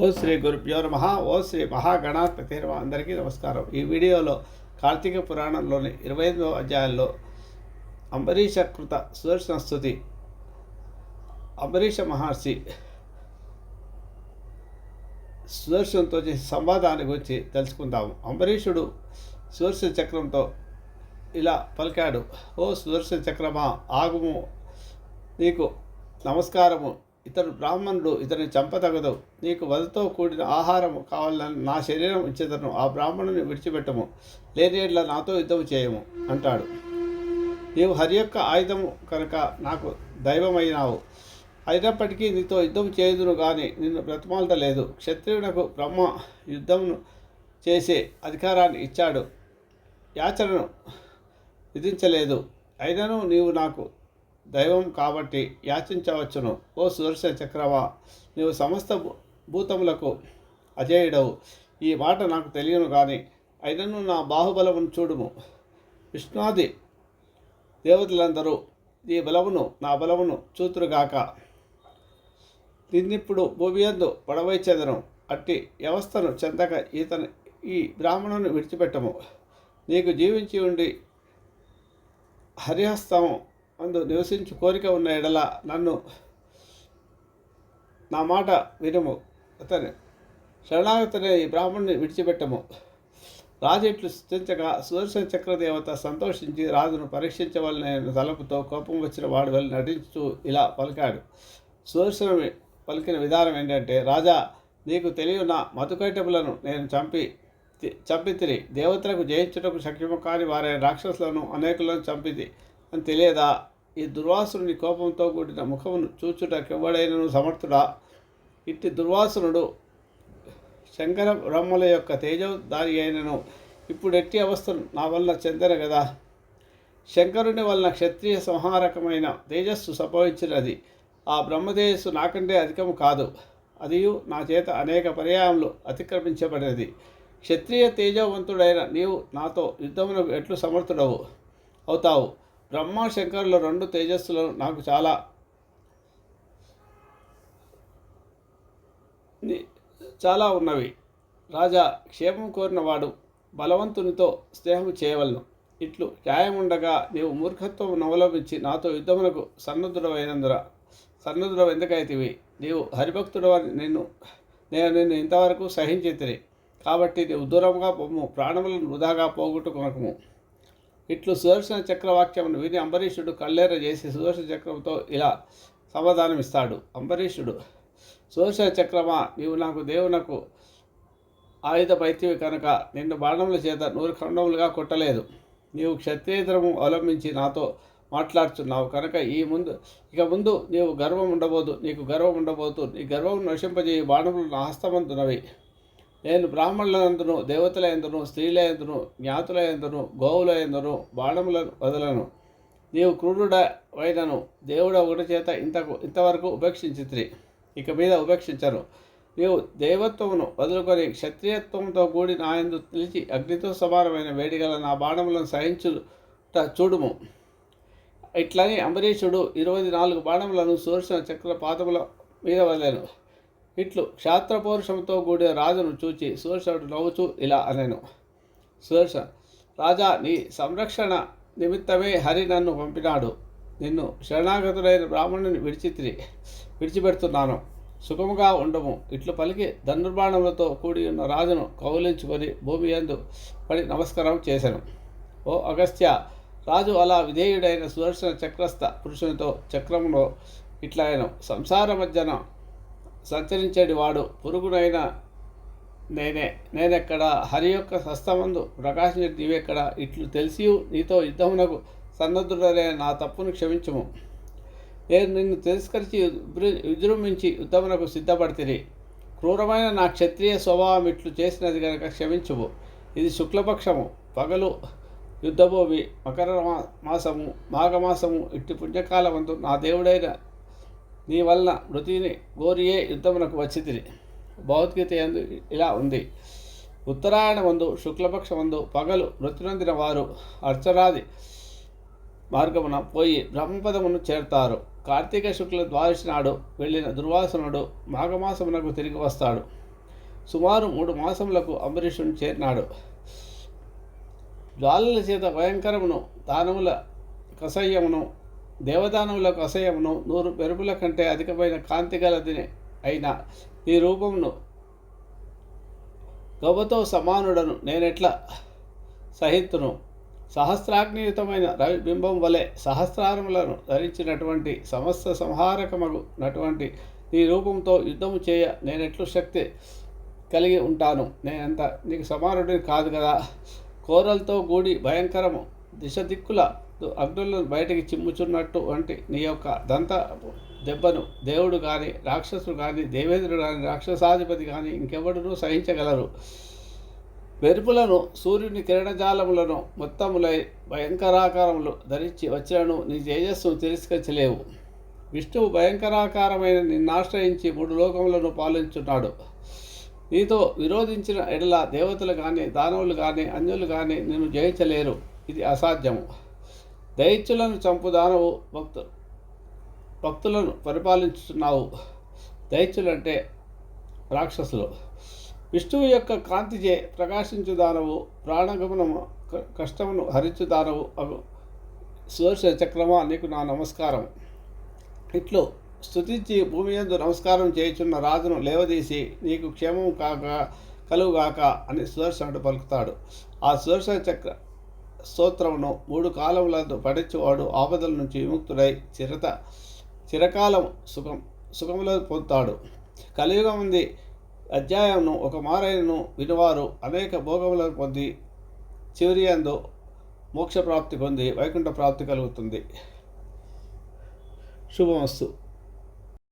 ఓ శ్రీ గురుభ్యో నమ. ఓ శ్రీ మహాగణాధిపతి నమ అందరికీ నమస్కారం. ఈ వీడియోలో కార్తీక పురాణంలోని ఇరవై ఎనిమిదవ అధ్యాయంలో అంబరీష కృత సుదర్శన స్థుతి. అంబరీష మహర్షి సుదర్శనంతో చేసే సంవాదాన్ని గురించి తెలుసుకుందాము అంబరీషుడు సుదర్శన చక్రంతో ఇలా పలికాడు. ఓ సుదర్శన చక్రమా ఆగుము. నీకు నమస్కారము. ఇతడు బ్రాహ్మణుడు ఇతని చంపతగదు నీకు వధతో కూడిన ఆహారం కావాలని నా శరీరం ఇచ్చేదను ఆ బ్రాహ్మణుని విడిచిపెట్టము. లేని నాతో యుద్ధం చేయము అంటాడు. నీవు హరి యొక్క ఆయుధము కనుక నాకు దైవమైనావు. అయినప్పటికీ నీతో యుద్ధం చేయదును కానీ నిన్ను బ్రతమాలతలేదు క్షత్రియునకు బ్రహ్మ యుద్ధమును చేసే అధికారాన్ని ఇచ్చాడు. యాచనను విధించలేదు. అయినను నీవు నాకు దైవం కాబట్టి యాచించవచ్చును. ఓ సుదర్శన చక్రవా నీవు సమస్త భూ- భూతములకు అజేయుడవు. ఈ మాట నాకు తెలియను కానీ అయినను నా బాహుబలమును చూడుము. విష్ణాది దేవతలందరూ నీ బలమును నా బలమును చూతురుగాక నిన్నిప్పుడు భూమియందు పడవైచెదను అట్టి వ్యవస్థను చెందక ఈతని ఈ బ్రాహ్మణుని విడిచిపెట్టము. నీకు జీవించి ఉండి హరిహస్తం అందు నివసించు కోరిక ఉన్న ఎడల నన్ను నా మాట వినము. అతని శరణాగతనే ఈ బ్రాహ్మణ్ణి విడిచిపెట్టము. రాజు ఇట్లు స్థించగా సుదర్శన చక్రదేవత సంతోషించి రాజును పరీక్షించవలన తలపుతో కోపం వచ్చిన వాడు వెళ్ళి నటించుతూ ఇలా పలికాడు. సుదర్శన పలికిన విధానం ఏంటంటే రాజా నీకు తెలియన మధుకైటములను నేను చంపి చంపితిరి దేవతలకు జయించుటకు శక్యము కాని వారైన రాక్షసులను అనేకులను చంపితి అని తెలియదా? ఈ దుర్వాసుని కోపంతో కూడిన ముఖమును చూచుటకెవ్వడైనను సమర్థుడా? ఇట్టి దుర్వాసునుడు శంకర బ్రహ్మల యొక్క తేజోదారి అయినను ఇప్పుడు ఎట్టి అవస్థను నా వల్ల చెందను కదా శంకరుని వలన క్షత్రియ సంహారకమైన తేజస్సు సంభవించినది. ఆ బ్రహ్మతేజస్సు నాకంటే అధికము కాదు. అదియు నా చేత అనేక పర్యాయములు అతిక్రమించబడినది. క్షత్రియ తేజవంతుడైన నీవు నాతో యుద్ధమునకు ఎట్లు సమర్థుడవు? అవుతావు. బ్రహ్మ శంకరుల రెండు తేజస్సులను నాకు చాలా చాలా ఉన్నవి. రాజా క్షేమం కోరినవాడు బలవంతునితో స్నేహం చేయవలను. ఇట్లు న్యాయముండగా నీవు మూర్ఖత్వం అవలంబించి నాతో యుద్ధమునకు సన్నద్ధుడమైనందున సన్నద్ధుడు ఎందుకైతివి నీవు హరిభక్తుడవని నిన్ను నేను నిన్ను ఇంతవరకు సహించితిని. కాబట్టి నీవు దూరంగా పొమ్ము ప్రాణములను వృధాగా పోగొట్టుకొనకము. ఇట్లు సుదర్శన చక్రవాక్యమును విని అంబరీషుడు కళ్ళేర చేసి సుదర్శన చక్రంతో ఇలా సమాధానమిస్తాడు. అంబరీషుడు సుదర్శన చక్రమా నీవు నాకు దేవునకు ఆయుధ పైత్యవి కనుక నిన్ను బాణముల చేత నూరు ఖండములుగా కొట్టలేదు. నీవు క్షత్రియేతరము అవలంబించి నాతో మాట్లాడుతున్నావు కనుక ఈ ముందు ఇక ముందు నీవు గర్వం ఉండబోదు నీకు గర్వం ఉండబోదు నీ గర్వం నశింపజేయి బాణములు నా హస్తమంతున్నవి నేను బ్రాహ్మణులందును దేవతల ఎందును స్త్రీల ఎందును జ్ఞాతుల ఎందును గోవుల ఎందును బాణములను వదలను. నీవు క్రూరుడ క్రూరుడైనను దేవుడు ఒకటి చేత ఇంతకు ఇంతవరకు ఉపేక్షించిత్రి. ఇక మీద ఉపేక్షించను. నీవు దేవత్వమును వదులుకొని క్షత్రియత్వంతో కూడి నా యందు నిలిచి అగ్నితో సమానమైన వేడిగల నా బాణములను సహించు చూడుము. ఇట్లని అంబరీషుడు ఇరవై నాలుగు బాణములను సుదర్శన చక్ర పాదముల మీద వదిలేను. ఇట్లు క్షాత్రపౌరుషంతో కూడిన రాజును చూచి సుదర్శనుడు నవ్వుచూ ఇలా అనెను. సుదర్శన్ రాజా నీ సంరక్షణ నిమిత్తమే హరి నన్ను పంపినాడు. నిన్ను శరణాగతుడైన బ్రాహ్మణుని విడిచితిరి విడిచిపెడుతున్నాను. సుఖముగా ఉండము ఇట్లు పలికి ధనుర్బాణములతో కూడి ఉన్న రాజును కౌలించుకొని భూమి యందు పడి నమస్కారం చేశాను ఓ అగస్త్య రాజు అలా విధేయుడైన సుదర్శన చక్రస్థ పురుషునితో చక్రములో ఇట్లయను సంసార మధ్యన సంచరించేటి వాడు. పురుగునైన నేనే. నేనెక్కడ? హరి యొక్క హస్తమందు ప్రకాశించే నీవెక్కడ ఇట్లు తెలిసి నీతో యుద్ధమునకు సన్నద్ధుడనే నా తప్పును క్షమించుము. నేను నిన్ను తిరస్కరించి విజృంభించి యుద్ధమునకు సిద్ధపడితిరి క్రూరమైన నా క్షత్రియ స్వభావం ఇట్లు చేసినది కనుక క్షమించుము. ఇది శుక్లపక్షము. పగలు యుద్ధభూమి మకర మా- మాసము మాఘమాసము ఇట్టి పుణ్యకాలమందు నా దేవుడైన నీ వలన మృతిని గోరియే యుద్ధమునకు వచ్చితిరి. భగవద్గీత యందు ఇలా ఉంది. ఉత్తరాయణ వందు శుక్లపక్ష శుక్లపక్షమందు పగలు మృతినందిన వారు అర్చరాది మార్గమున పోయి బ్రహ్మపదమును చేరుతారు. కార్తీక శుక్ల ద్వాదశి నాడు వెళ్ళిన దుర్వాసనుడు మాఘమాసమునకు తిరిగి వస్తాడు. సుమారు మూడు మాసములకు అంబరీషుని చేరినాడు. జ్వాలల చేత భయంకరమును దానముల కసయ్యమును దేవదానములకు అసహ్యమును నూరు పెరుగుల కంటే అధికమైన కాంతి గలదిని అయిన ఈ రూపమును గవ్వతో సమానుడను నేనెట్లా సహిత్తును సహస్రాగ్నియుతమైన రవి బింబం వలె సహస్రారములను ధరించినటువంటి సమస్త సంహారకమగునటువంటి నీ రూపంతో యుద్ధము చేయ నేనెట్లు శక్తి కలిగి ఉంటాను. నేనంత నీకు సమానుడిని కాదు కదా? కోరలతో కూడి భయంకరము దిశ దిక్కుల అగ్నులను బయటకి చిమ్ముచున్నట్టు వంటి నీ యొక్క దంత దెబ్బను దేవుడు కానీ రాక్షసుడు కానీ దేవేంద్రుడు కానీ రాక్షసాధిపతి కానీ ఇంకెవడునూ సహించగలరు. మెరుపులను సూర్యుని కిరణజాలములను మొత్తములై భయంకరాకారములు ధరించి వచ్చినను నీ తేజస్సును తిరస్కరించలేవు. విష్ణువు భయంకరాకారమైన నిన్నాశ్రయించి మూడు లోకములను పాలించున్నాడు. నీతో విరోధించిన ఎడల దేవతలు కానీ దానవులు కానీ అన్యులు కానీ నిన్ను జయించలేరు. ఇది అసాధ్యము. దైత్యులను చంపుదానవు భక్తు భక్తులను పరిపాలించుతున్నావు దైత్యులంటే రాక్షసులు. విష్ణువు యొక్క కాంతిచే ప్రకాశించు దానవు ప్రాణగమనము కష్టమును హరించుదానవు. అగు సుదర్శన చక్రమా నీకు నా నమస్కారం. ఇట్లు స్తుతించి భూమి యందు నమస్కారం చేయుచున్న రాజును లేవదీసి నీకు క్షేమం కాక కలుగుగాక అని సుదర్శనుడు పలుకుతాడు. ఆ సుదర్శన చక్ర స్తోత్రమును మూడు కాలములందు పఠించువాడు ఆపదల నుంచి విముక్తుడై చిరత చిరకాలం సుఖం సుఖములో పొందుతాడు. కలియుగం ఉంది. అధ్యాయంను ఒక మారైనను వినివారు అనేక భోగములను పొంది చివరి అందు మోక్ష ప్రాప్తి పొంది వైకుంఠ ప్రాప్తి కలుగుతుంది. శుభమస్తు.